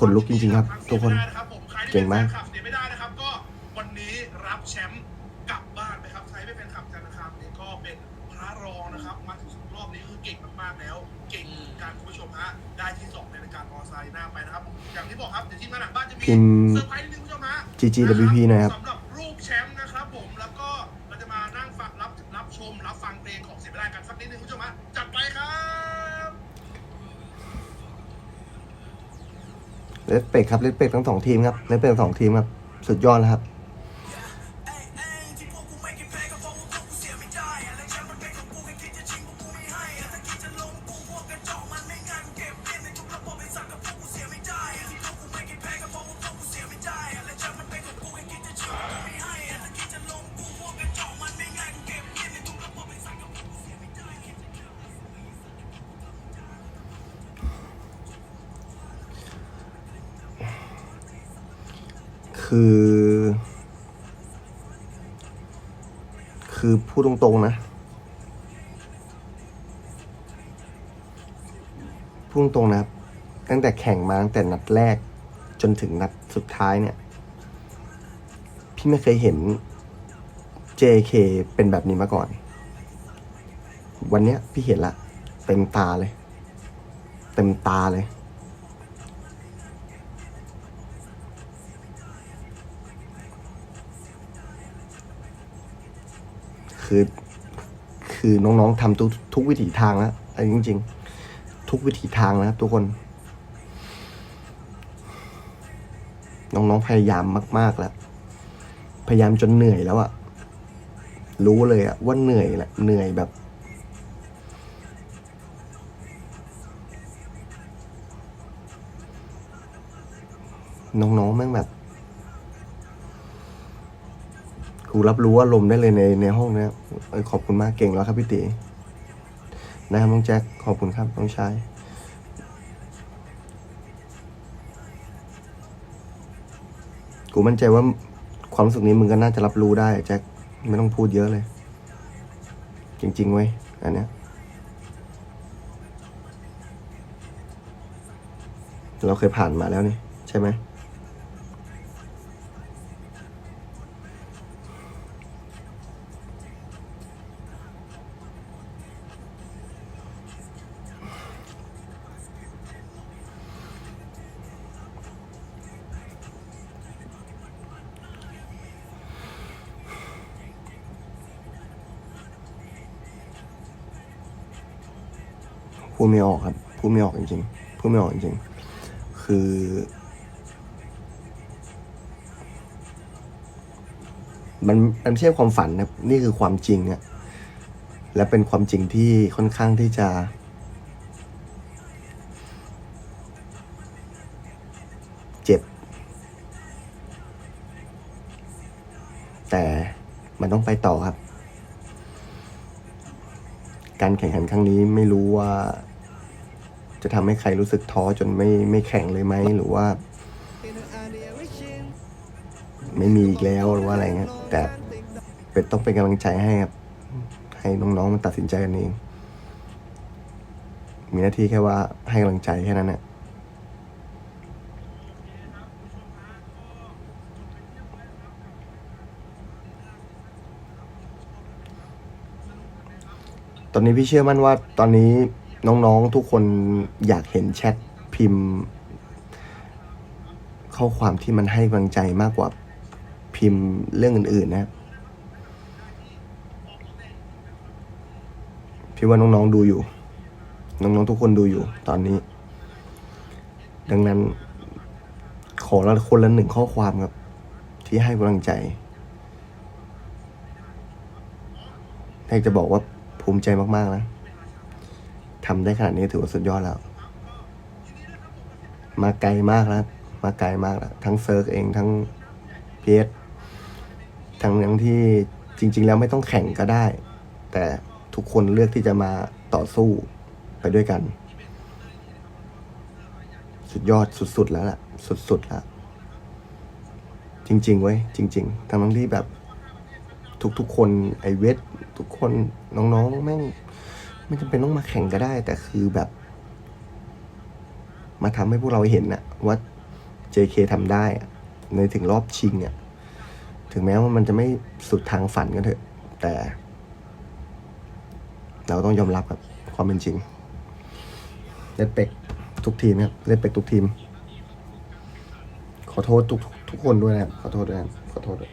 ขนลุกจริงๆครับ ทุกคนเก่งมากเดี๋ยวไม่ได้นะครับก็วันนี้รับแชมป์กลับบ้านไปครับใครไม่เป็นขับจันทร์นะครับนี่ก็เป็นพระรองนะครับมาถึงรอบนี้คือเก่งมากๆแล้ว เก่งการคุณผู้ชมฮะได้ที่สองในรายการมอไซค์หน้าไปนะครับอย่างที่บอกครับเดี๋ยวทีมงานหลังบ้านจะมีพิมพ์ เซอร์ไพรส์นิดนึงคุณผู้ชมฮะ GGWP หนะครับ สำหรับรูปแชมป์นะครับผมแล้วก็เราจะมานั่งฟังรับรับชมรับฟังเพลงของเสียไม่ได้กันสักนิดนึงคุณผู้ชมฮะจัดไปครับ เลสเปกครับเลสเปกทั้งสองทีมครับเลสเปกทั้งสองทีมครับ สุดยอดแล้วครับ คือ คือพูดตรงๆนะพูดตรงนะครับ ตั้งแต่แข่งมาตั้งแต่นัดแรก จนถึงนัดสุดท้ายเนี่ย พี่ไม่เคยเห็น JK เป็นแบบนี้มาก่อน วันเนี้ยพี่เห็นละ เต็มตาเลย เต็มตาเลย คือ คือน้องๆทำทุกทุกวิถีทางแล้วอันจริง ๆ ทุกวิถีทางนะครับทุกคน น้องๆพยายามมากๆแล้วพยายามจนเหนื่อยแล้วอะรู้เลยอะว่าเหนื่อยแหละเหนื่อยแบบ น้องๆแม่งแบบ กูรับรู้อารมณ์ได้เลยในในห้องนี้ยเอขอบคุณมากเก่งแล้วครับพี่ตีนะครับน้องแจ็คขอบคุณครับน้องชายกูมั่นใจว่าความรู้สึกนี้มึงก็น่าจะรับรู้ได้แจ็คไม่ต้องพูดเยอะเลย จริงๆเว้ยอันเนี้ยเราเคยผ่านมาแล้วนี่ใช่ไหม พูดไม่ออกครับ พูดไม่ออกจริงๆ พูดไม่ออกจริงๆ คือ มันมันไม่ใช่ความฝันนะนี่คือความจริงเนี่ยและเป็นความจริงที่ค่อนข้างที่จะ เจ็บ แต่มันต้องไปต่อครับ การแข่งขันครั้งนี้ไม่รู้ว่า จะทำให้ใครรู้สึกท้อจนไม่ไม่แข่งเลยไหมหรือว่า ไม่มีอีกแล้วหรือว่าอะไรเงี้ยแต่เป็นต้องเป็นกำลังใจให้ครับ ให้น้องๆมันตัดสินใจกันเอง มีหน้าที่แค่ว่าให้กำลังใจแค่นั้นแหละตอนนี้พี่เชื่อมั่นว่าตอนนี้ น้องๆทุกคนอยากเห็นแชทพิมพ์ ข้อความที่มันให้กำลังใจมากกว่าพิมพ์เรื่องอื่น ๆ นะพี่ว่าน้องๆดูอยู่ น้องๆทุกคนดูอยู่ตอนนี้ ดังนั้น ขอละคนละหนึ่งข้อความครับ ที่ให้กำลังใจอยากจะบอกว่าภูมิใจมาก ๆ นะ ทำได้ขนาดนี้ถือว่าสุดยอดแล้ว มาไกลมากแล้ว มาไกลมากแล้ว ทั้งเซิร์กเองทั้งเพียทั้งทั้งที่จริง ๆ แล้วไม่ต้องแข่งก็ได้ แต่ทุกคนเลือกที่จะมาต่อสู้ไปด้วยกัน สุดยอดสุดๆแล้วล่ะ สุดๆแล้วจริง ๆ เว้ยจริง ๆ ทั้งทั้งที่แบบ ทุกๆคนไอเวททุกคนน้องๆแม่ง ไม่จำเป็นต้องมาแข่งก็ได้ แต่คือแบบ มาทำให้พวกเราเห็นนะว่า JK ทำได้ในถึงรอบชิงเนี่ยถึงแม้ว่ามันจะไม่สุดทางฝันก็เถอะ แต่ เราต้องยอมรับกับความเป็นจริงเล่นเป็กทุกทีมครับเล่นเป็กทุกทีม ขอโทษทุกทุกคนด้วยนะครับขอโทษด้วยนะขอโทษด้วย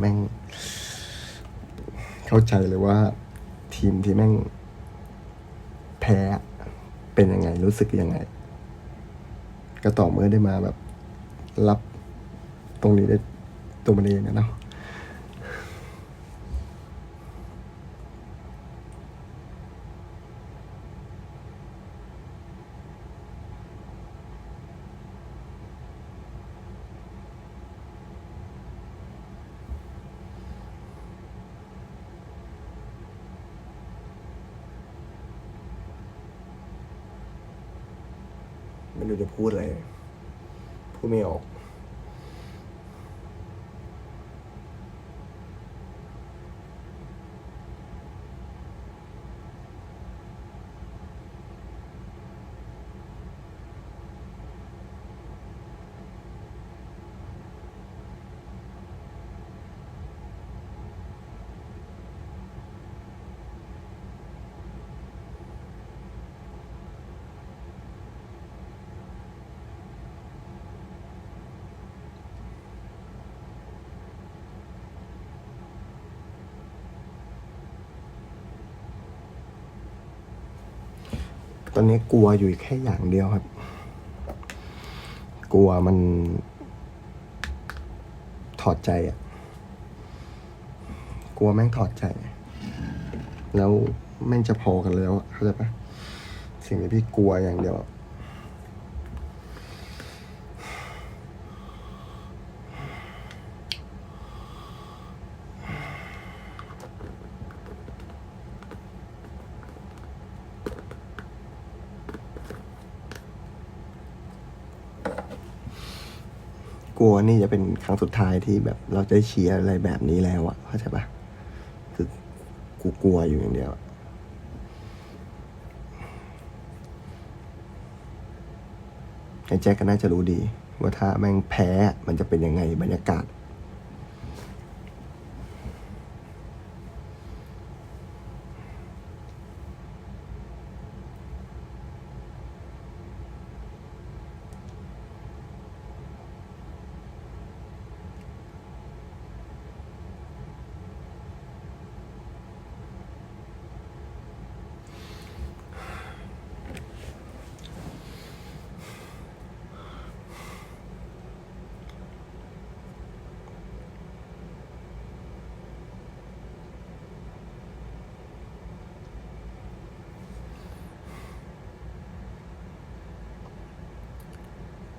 แม่ง เข้าใจเลยว่า ทีมที่แม่ง แพ้เป็นยังไง รู้สึกยังไง ก็ต่อเมื่อได้มาแบบ รับตรงนี้ได้ตัวมันเองนะเนาะ ไม่รู้จะพูดอะไร พูดไม่ออก ตอนนี้กลัวอยู่แค่อย่างเดียวครับ กลัวมัน ถอดใจอะกลัวแม่งถอดใจ แล้วแม่งจะพอกันแล้วเข้าใจปะสิ่งที่พี่กลัวอย่างเดียว อะกลัวนี่จะเป็นครั้งสุดท้ายที่แบบเราจะเชียร์อะไรแบบนี้แล้วอะเข้าใจปะคือกูกลัวอยู่อย่างเดียวไอ้แจ็คก็น่าจะรู้ดี ว่าถ้าแม่งแพ้มันจะเป็นยังไงบรรยากาศ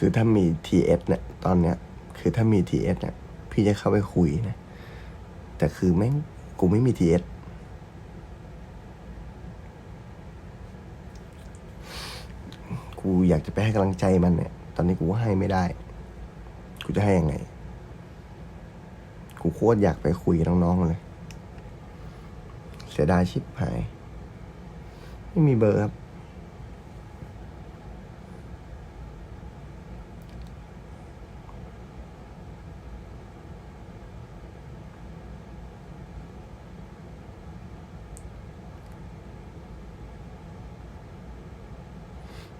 คือถ้ามี TS เนี่ยตอนเนี้ย คือถ้ามี TS เนี่ยพี่จะเข้าไปคุยนะ แต่คือแม่งกูไม่มี TS กูอยากจะไปให้กำลังใจมันเนี่ย ตอนนี้กูก็ให้ไม่ได้ กูจะให้ยังไง กูโคตรอยากไปคุยกับน้องๆเลย เสียดายชิบหาย ไม่มีเบอร์ครับ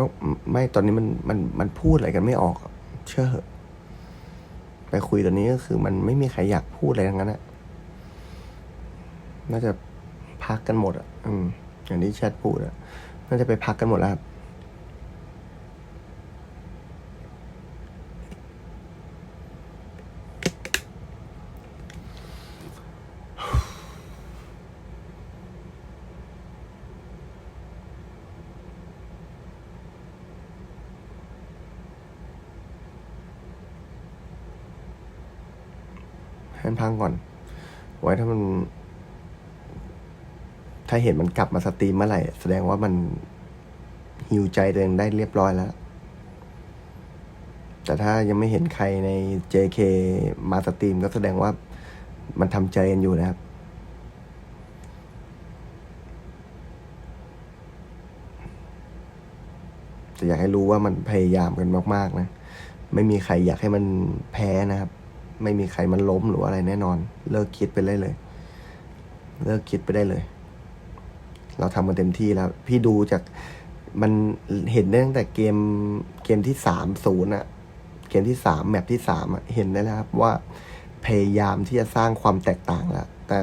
ก็ไม่ตอนนี้มันมันมันพูดอะไรกันไม่ออก เชื่อเหอะ ไปคุยตอนนี้ก็คือ มันไม่มีใครอยากพูดอะไรทั้งนั้นอะน่าจะพักกันหมดอะอืมอย่างที่แชทพูดอะน่าจะไปพักกันหมดแล้วครับ ให้มันพังก่อน ไว้ถ้ามัน ถ้าเห็นมันกลับมาสตรีมเมื่อไหร่ แสดงว่ามันฮิวใจตัวเองได้เรียบร้อยแล้ว แต่ถ้ายังไม่เห็นใครใน JK มาสตรีมก็แสดงว่ามันทำใจกันอยู่นะครับแต่อยากให้รู้ว่ามันพยายามกันมาก ๆ นะ ไม่มีใครอยากให้มันแพ้นะครับ ไม่มีใครมันล้มหรืออะไรแน่นอน เลิกคิดไปได้เลย เลิกคิดไปได้เลย เราทำกันเต็มที่แล้ว พี่ดูจากมันเห็นได้ตั้งแต่เกมเกมที่สามศูนย์อะเกมที่สามแมปที่สามอะเห็นได้แล้วครับ ว่าพยายามที่จะสร้างความแตกต่างแล้วแต่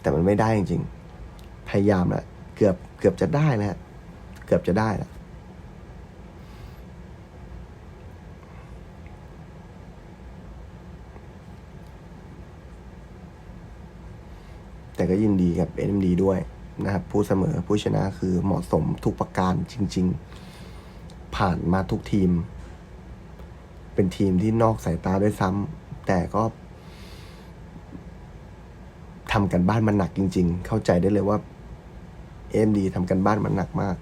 แต่มันไม่ได้จริงๆ พยายามแล้วเกือบเกือบจะได้แล้วเกือบจะได้แล้ว แต่ก็ยินดีกับ NMD ด้วยนะครับผู้เสมอผู้ชนะคือเหมาะสมทุกประการจริง ๆ ผ่านมาทุกทีม เป็นทีมที่นอกสายตาด้วยซ้ำแต่ก็ทำกันบ้านมันหนักจริง ๆ เข้าใจได้เลยว่า NMD ทำกันบ้านมันหนักมาก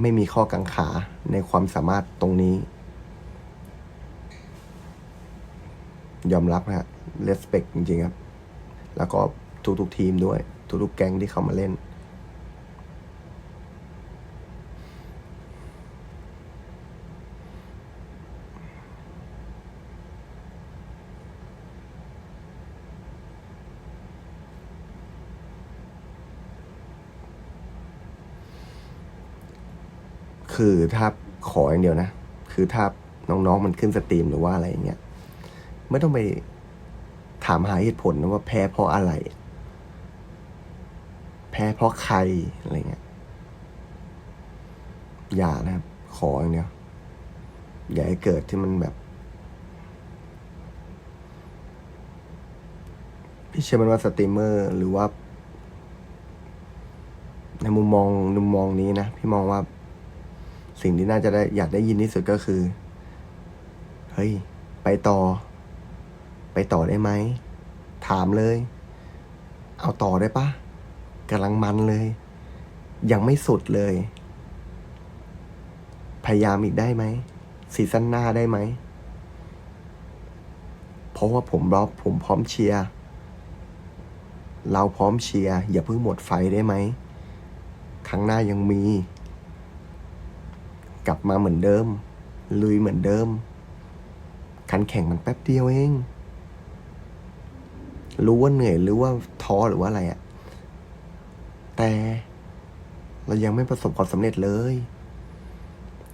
ไม่มีข้อกังขาในความสามารถตรงนี้ ยอมรับนะฮะ respect จริง ๆ ครับ แล้วก็ทุกๆทีมด้วย ทุกๆแก๊งที่เขามาเล่น คือถ้าขออย่างเดียวนะ คือถ้าน้องๆมันขึ้นสตรีมหรือว่าอะไรอย่างเงี้ย ไม่ต้องไป ถามหาเหตุผลนะว่าแพ้เพราะอะไร แพ้เพราะใครอะไรเงี้ยอย่านะครับ ขออย่างเดียวอย่าให้เกิดที่มันแบบ พี่เชื่อมันว่าสตรีมเมอร์หรือว่า ในมุมมองมุมมองนี้นะ พี่มองว่าสิ่งที่น่าจะได้อยากได้ยินที่สุดก็คือ เฮ้ย ไปต่อ ไปต่อได้ไหม ถามเลย เอาต่อได้ปะกำลังมันเลย ยังไม่สุดเลย พยายามอีกได้ไหมซีซั่นหน้าได้ไหม เพราะว่าผมรอบผมพร้อมเชียร์ เราพร้อมเชียร์ อย่าเพิ่งหมดไฟได้ไหม ครั้งหน้ายังมี กลับมาเหมือนเดิม ลุยเหมือนเดิมคันแข่งมันแป๊บเดียวเอง รู้ว่าเหนื่อยหรือว่าท้อหรือว่าอะไรอะแต่เรายังไม่ประสบความสำเร็จเลย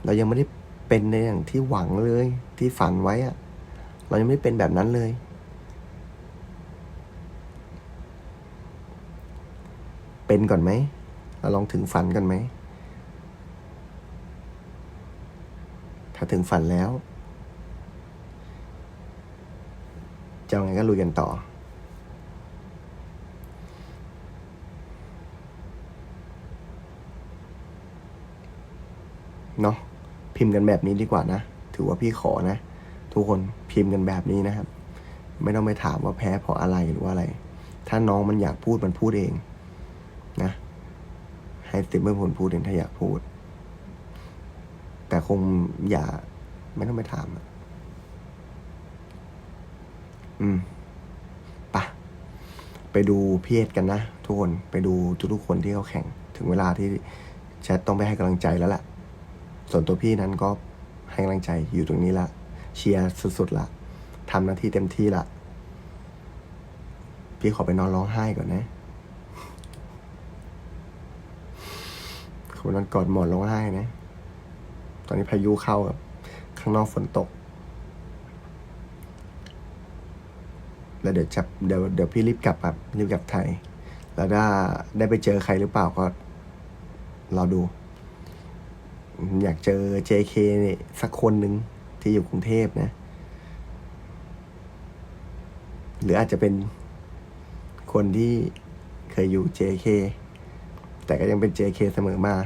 เรายังไม่ได้เป็นในอย่างที่หวังเลย ที่ฝันไว้อะเรายังไม่ได้เป็นแบบนั้นเลย เป็นก่อนไหมเราลองถึงฝันกันไหม ถ้าถึงฝันแล้ว จะเอาไงก็ลุยกันต่อ เนาะพิมพ์กันแบบนี้ดีกว่านะ ถือว่าพี่ขอนะ ทุกคนพิมพ์กันแบบนี้นะครับ ไม่ต้องไปถามว่าแพ้เพราะอะไรหรือว่าอะไร ถ้าน้องมันอยากพูดมันพูดเอง นะ ให้ติมเมอร์ผลพูดเองถ้าอยากพูด แต่คงอย่า ไม่ต้องไปถามอะอืมปะไปดูเพี่เอ็ดกันนะทุกคนไปดูทุกๆคนที่เขาแข่ง ถึงเวลาที่แชทต้องไปให้กำลังใจแล้วแหละ ส่วนตัวพี่นั้นก็ให้กำลังใจอยู่ตรงนี้ละเชียร์สุดๆละทำหน้าที่เต็มที่ละพี่ขอไปนอนร้องไห้ก่อนนะขอไปนอนกอดหมอนร้องไห้นะ ตอนนี้พายุเข้าครับ ข้างนอกฝนตก แล้วเดี๋ยวจะเดี๋ยวเดี๋ยวพี่รีบกลับครับรีบกลับไทย แล้วถ้าได้ไปเจอใครหรือเปล่าก็รอดู อยากเจอ JK เนี่ยสักคนหนึ่งที่อยู่กรุงเทพนะ หรืออาจจะเป็นคนที่เคยอยู่ JK แต่ก็ยังเป็น JK เสมอมา อ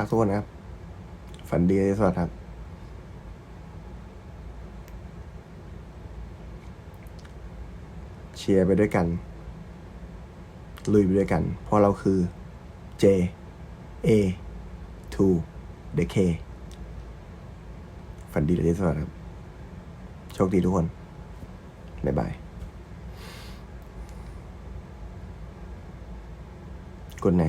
รักทุกคนนะครับ ฝันดี สวัสดีครับ เชียร์ไปด้วยกัน ลุยไปด้วยกัน เพราะเราคือ J A 2 The K ฝันดีเลยสวัสดีครับ โชคดีทุกคน บ๊ายบายกดไน